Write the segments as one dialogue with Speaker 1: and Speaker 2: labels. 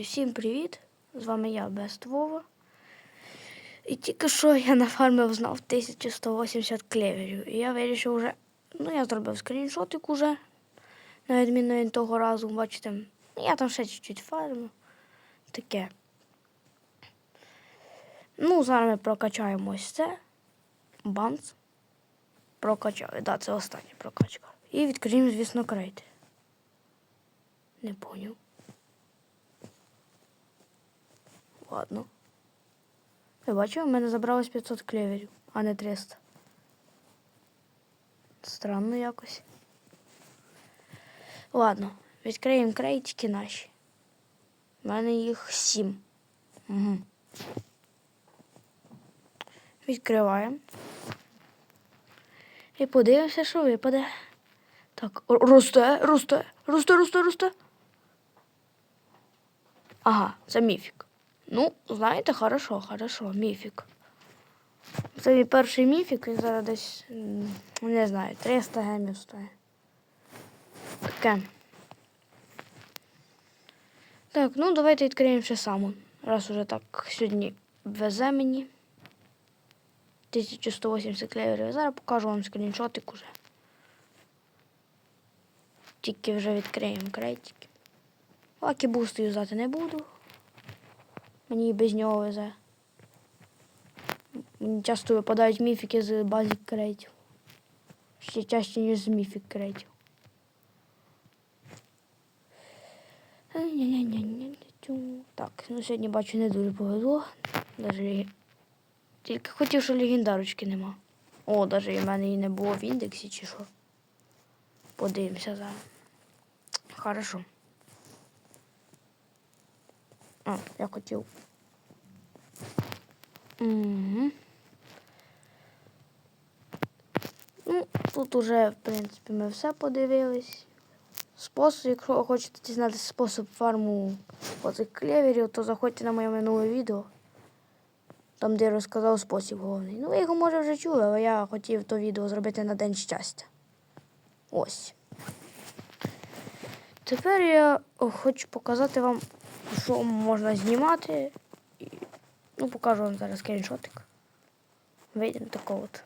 Speaker 1: Всім привіт! З вами я, Бест Вова. І тільки що я нафармив знов 1180 клеверів. І я вирішив вже. Ну, я зробив скріншотик уже. На відміну від того разу, бачите. Ну, я там ще чуть-чуть фармив. Таке. Ну, зараз ми прокачаємо ось це. Бамц. Прокачали. Так, да, це остання прокачка. І відкриємо, звісно, крейти. Не поняв. Ладно. Я бачу, у мене забралось 500 клеверів, а не 300. Странно якось. Ладно, відкриємо крейтики наші. У мене їх 7. Угу. Відкриваємо. І подивимося, що випаде. Так, росте, росте, росте, росте, росте. Ага, це міфік. Ну, знаєте, хорошо, хорошо, міфік. Це мій перший міфік, він зараз десь, не знаю, 300 гемів стоїть. Таке. Так, ну давайте відкриємо ще саму. Раз уже так сьогодні везе мені. 1180 клеверів. Зараз покажу вам скріншотик уже. Тільки вже відкриємо крейтики. Лакі бусти юзати не буду. Мені і без нього везе. Мені часто випадають міфіки з базік крейтів. Ще чаще, ніж з міфік крейтів. Так, ну сьогодні бачу не дуже повезло. Даже... Тільки хотів, що легендарочки нема. О, навіть і в мене її не було в індексі чи що. Подивимося зараз. Хорошо. А, я хотів. Угу. Ну, тут уже, в принципі, ми все подивились. Спосіб, якщо ви хочете дізнатися спосіб фарму оцих клеверів, то заходьте на моє минуле відео. Там, де я розказав спосіб головний. Ну, ви його може вже чули, але я хотів то відео зробити на День щастя. Ось. Тепер я хочу показати вам, що можна знімати. І, ну, покажу вам зараз скріншотик. Вийдемо такого от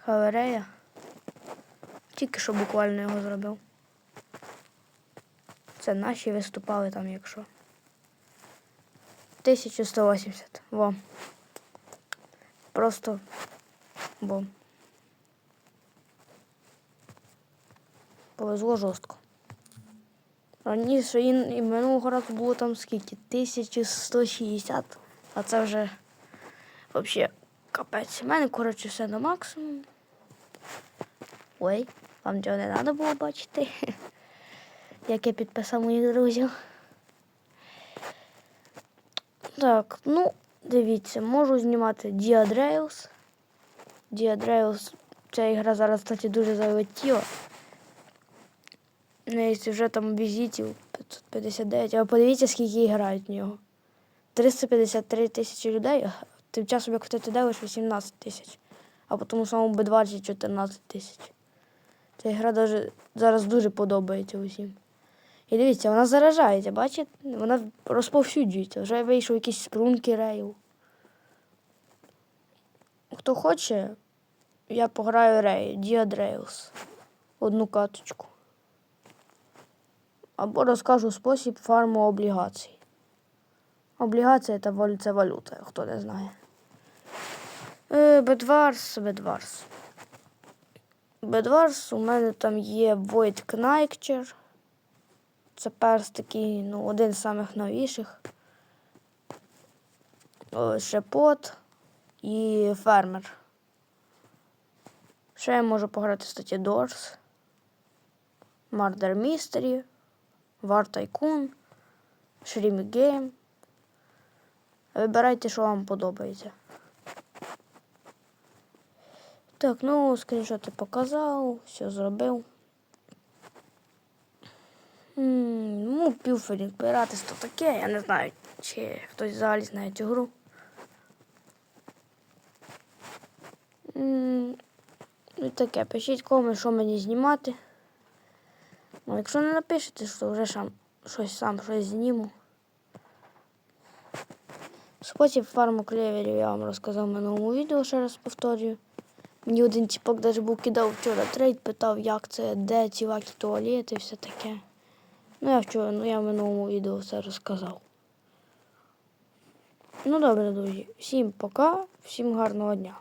Speaker 1: хаверея. Тільки що буквально його зробив. Це наші виступали там, якщо. 1180. Во. Просто бом. Повезло жорстко. Раніше і, минулого разу було там скільки? 1160. А це вже взагалі капець. У мене, коротше, все на максимум. Ой, вам цього не треба було бачити. Як я підписав моїх друзів. Так, ну, дивіться, можу знімати Діадрейлс. Діадрейлс, ця ігра зараз, кстати, дуже залетіла. У неї вже там візитів 559, а подивіться, скільки грають в нього. 353 тисячі людей, а тим часом, як в ТТД лише 18 тисяч, а по тому самому Б20 14 тисяч. Ця гра даже, зараз дуже подобається усім. І дивіться, вона заражається, бачите? Вона розповсюджується. Вже вийшов якийсь спрунки рейл. Хто хоче, я пограю рей, Діад. Одну каточку. Або розкажу спосіб фарму облігацій. Облігація це, валюта, хто не знає. Е, Бедварс, Бедварс. Бедварс у мене там є Void Knighter. Це перс такий, ну, один з самих новіших. Шепот і фермер. Ще я можу пограти статі Дорс, Murder Mystery, War Tycoon, Shrimp Game. Вибирайте, що вам подобається. Так, ну, скріншоти показав, все зробив. Ну, півферінг пиратись то таке, я не знаю, чи хтось взагалі знає цю гру. Ну, таке, пишіть комент, що мені знімати. Ну, якщо не напишете, що вже сам щось сам щось зніму. Спосіб фарму клеверів я вам розказав в минулому відео, ще раз повторюю. Мені один тіпок навіть був кидав вчора трейд, питав, як це, де ці лакі туалети і все таке. Ну, я вчора, ну я в минулому відео все розказав. Ну добре, друзі. Всім пока, всім гарного дня.